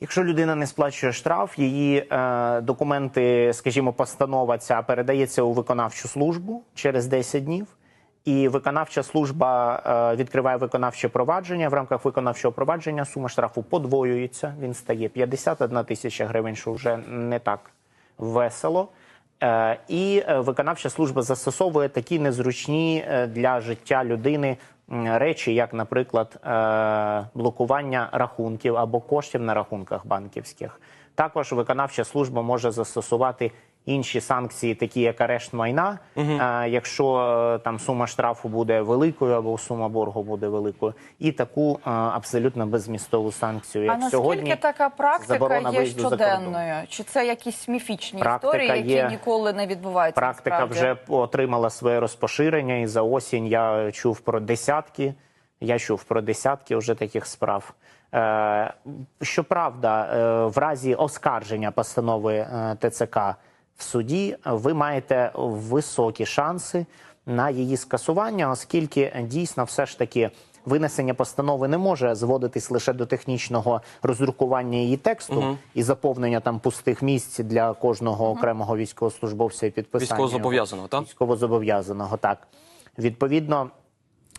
Якщо людина не сплачує штраф, її е, документи, скажімо, постанова ця передається у виконавчу службу через 10 днів. І виконавча служба е, відкриває виконавче провадження. В рамках виконавчого провадження сума штрафу подвоюється. Він стає 51 тисяча гривень, що вже не так весело. Е, І е, виконавча служба застосовує такі незручні е, для життя людини речі, як, наприклад, е, блокування рахунків або коштів на рахунках банківських. Також виконавча служба може застосувати інші санкції, такі як арешт майна, е, якщо е, там сума штрафу буде великою або сума боргу буде великою, і таку е, абсолютно безмістову санкцію, А як наскільки сьогодні така практика є щоденною? Чи це якісь міфічні Практика історії, які є. ніколи не відбуваються? Практика насправді? вже отримала своє розпоширення, і за осінь я чув про десятки. Я чув про десятки вже таких справ. Е, щоправда, е, в разі оскарження постанови е, ТЦК в суді ви маєте високі шанси на її скасування, оскільки дійсно все ж таки винесення постанови не може зводитись лише до технічного роздрукування її тексту і заповнення там пустих місць для кожного окремого військовослужбовця і підписання Військовозобов'язаного, так? військовозобов'язаного. Так відповідно.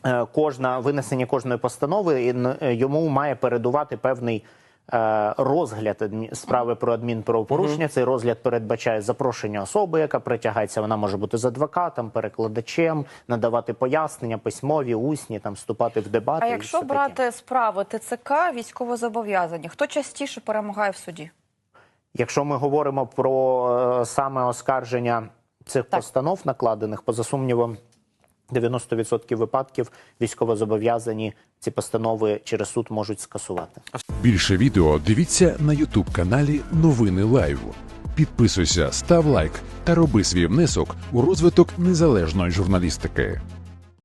е, Кожна винесення кожної постанови е, йому має передувати певний розгляд адмі- справи про адмінправопорушення. Цей розгляд передбачає запрошення особи, яка притягається. Вона може бути з адвокатом, перекладачем, надавати пояснення, письмові, усні, там вступати в дебати. А якщо все таке. брати справи ТЦК військовозобов'язані, хто частіше перемагає в суді? Якщо ми говоримо про е, саме оскарження цих Так. постанов, накладених, поза сумнівом, 90% випадків військовозобов'язані ці постанови через суд можуть скасувати. Більше відео дивіться на Ютуб каналі Новини Лайв. Підписуйся, став лайк та роби свій внесок у розвиток незалежної журналістики.